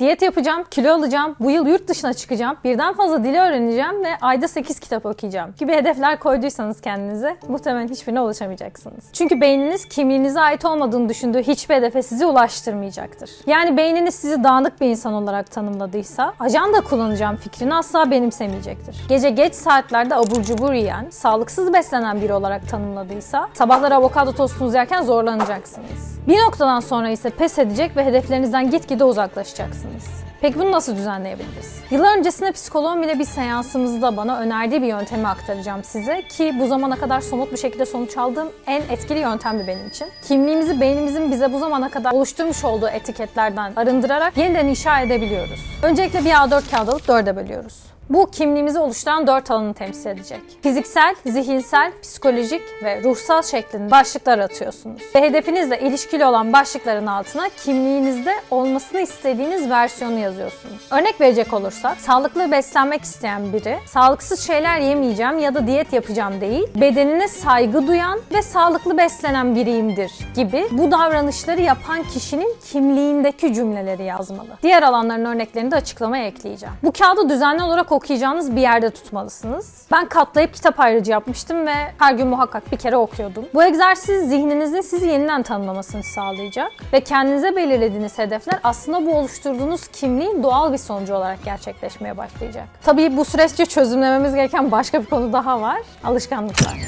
Diyet yapacağım, kilo alacağım, bu yıl yurt dışına çıkacağım, birden fazla dili öğreneceğim ve ayda 8 kitap okuyacağım gibi hedefler koyduysanız kendinize muhtemelen hiçbirine ulaşamayacaksınız. Çünkü beyniniz kimliğinize ait olmadığını düşündüğü hiçbir hedefe sizi ulaştırmayacaktır. Yani beyniniz sizi dağınık bir insan olarak tanımladıysa ajanda kullanacağım fikrini asla benimsemeyecektir. Gece geç saatlerde abur cubur yiyen, sağlıksız beslenen biri olarak tanımladıysa sabahları avokado tostunuzu yerken zorlanacaksınız. Bir noktadan sonra ise pes edecek ve hedeflerinizden gitgide uzaklaşacaksınız. Peki bunu nasıl düzenleyebiliriz? Yıllar öncesinde psikoloğum bile bir seansımızda bana önerdiği bir yöntemi aktaracağım size ki bu zamana kadar somut bir şekilde sonuç aldığım en etkili yöntemdi benim için. Kimliğimizi beynimizin bize bu zamana kadar oluşturmuş olduğu etiketlerden arındırarak yeniden inşa edebiliyoruz. Öncelikle bir A4 kağıt alıp dörde bölüyoruz. Bu kimliğimizi oluşturan dört alanı temsil edecek. Fiziksel, zihinsel, psikolojik ve ruhsal şeklinde başlıklar atıyorsunuz. Ve hedefinizle ilişkili olan başlıkların altına kimliğinizde olmasını istediğiniz versiyonu yazıyorsunuz. Örnek verecek olursak, sağlıklı beslenmek isteyen biri, sağlıksız şeyler yemeyeceğim ya da diyet yapacağım değil, bedenine saygı duyan ve sağlıklı beslenen biriyimdir gibi bu davranışları yapan kişinin kimliğindeki cümleleri yazmalı. Diğer alanların örneklerini de açıklamaya ekleyeceğim. Bu kağıdı düzenli olarak okuyacağınız bir yerde tutmalısınız. Ben katlayıp kitap ayrıcı yapmıştım ve her gün muhakkak bir kere okuyordum. Bu egzersiz zihninizin sizi yeniden tanımlamasını sağlayacak ve kendinize belirlediğiniz hedefler aslında bu oluşturduğunuz kimliğin doğal bir sonucu olarak gerçekleşmeye başlayacak. Tabii bu süreçte çözümlememiz gereken başka bir konu daha var. Alışkanlıklar.